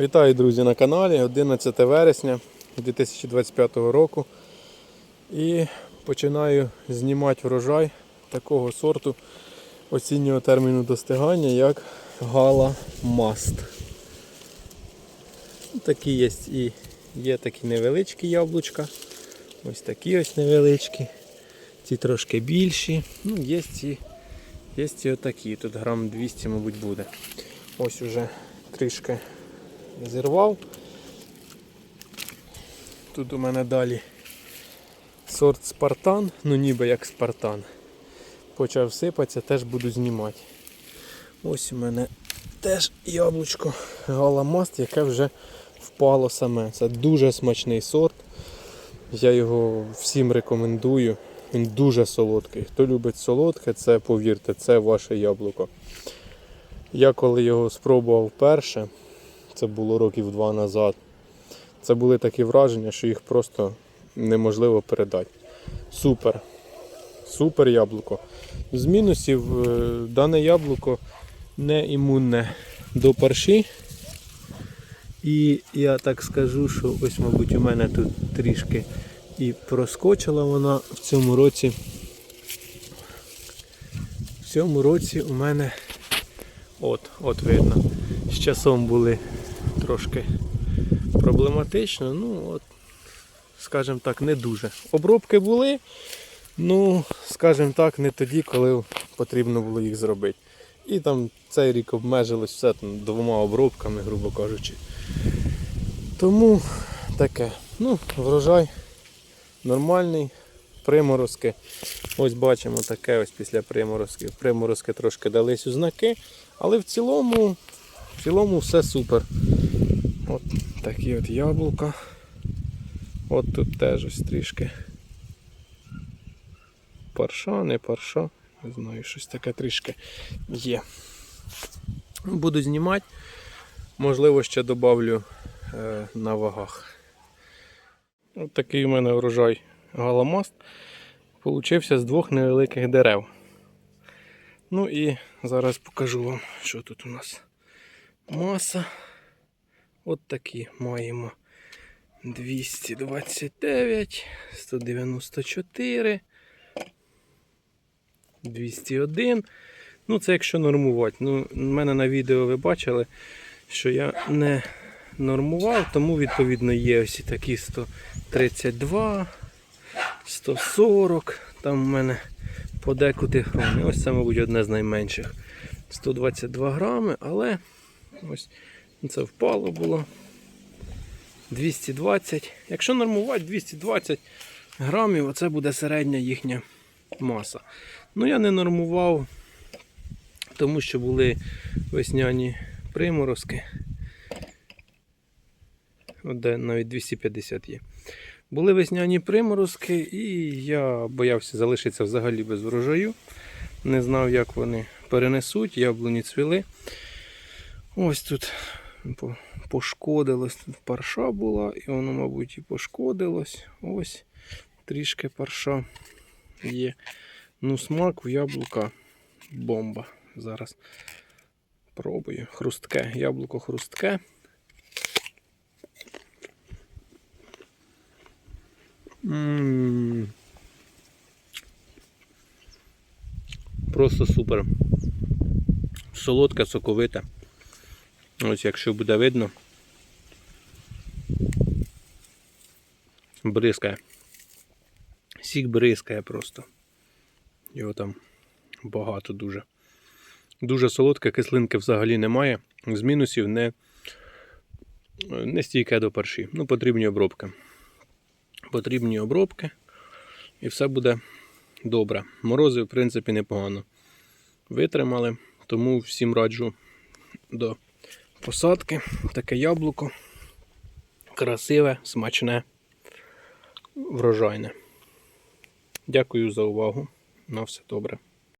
Вітаю, друзі, на каналі 11 вересня 2025 року. І починаю знімати врожай такого сорту осіннього терміну достигання, як Гала Маст. Такі є і є такі невеличкі яблучка. Ось такі ось невеличкі. Ці трошки більші. Ну, є ці, є ці отакі. Тут грам 200, мабуть, буде. Ось уже трішки зірвав. Тут у мене далі сорт Спартан, ну ніби як Спартан. Почав сипатися, теж буду знімати. Ось у мене теж яблучко Галамаст, яке вже впало саме. Це дуже смачний сорт. Я його всім рекомендую. Він дуже солодкий. Хто любить солодке, це повірте, це ваше яблуко. Я коли його спробував вперше, це було років два назад. Це були такі враження, що їх просто неможливо передати. Супер. Супер яблуко. З мінусів е, дане яблуко не імунне до парші. І я так скажу, що ось, мабуть, у мене тут трішки і проскочила вона в цьому році. В цьому році у мене от, от видно, з часом були трошки проблематично, ну от, скажімо так, не дуже. Обробки були, ну, скажімо так, не тоді, коли потрібно було їх зробити. І там цей рік обмежилось все там, двома обробками, грубо кажучи. Тому таке. Ну, врожай нормальний, приморозки. Ось бачимо таке ось після приморозків. Приморозки трошки дались у знаки, але в цілому, в цілому все супер. От такі от яблука. От тут теж ось трішки. Парша, не парша. Не знаю, щось таке трішки є. Буду знімати. Можливо, ще додавлю е, на вагах. Ось такий у мене врожай галамаст. Получився з двох невеликих дерев. Ну і зараз покажу вам, що тут у нас маса. От такі маємо 229, 194, 201. Ну, це якщо нормувати. Ну, мене на відео ви бачили, що я не нормував, тому відповідно є ось такі 132, 140. Там в мене подекуди грами. Ось це, мабуть, одне з найменших. 122 грами, але ось це впало було. 220. Якщо нормувати 220 грамів, оце буде середня їхня маса. Ну я не нормував, тому що були весняні приморозки. От де навіть 250 є. Були весняні приморозки, і я боявся залишитися взагалі без врожаю. Не знав, як вони перенесуть, яблуні цвіли. Ось тут пошкодилось. Тут парша була, і воно, мабуть, і пошкодилось. Ось трішки парша є. Ну, смак у яблука бомба. Зараз пробую. Хрустке, яблуко хрустке. Просто супер. Солодке, соковите. Ось якщо буде видно. Бризкає. Сік бризкає просто. Його там багато дуже. Дуже солодке, кислинки взагалі немає. З мінусів не, не стійке до парші. Ну, потрібні обробки. Потрібні обробки. І все буде добре. Морози, в принципі, непогано витримали. Тому всім раджу до посадки. Таке яблуко. Красиве, смачне, врожайне. Дякую за увагу. На все добре.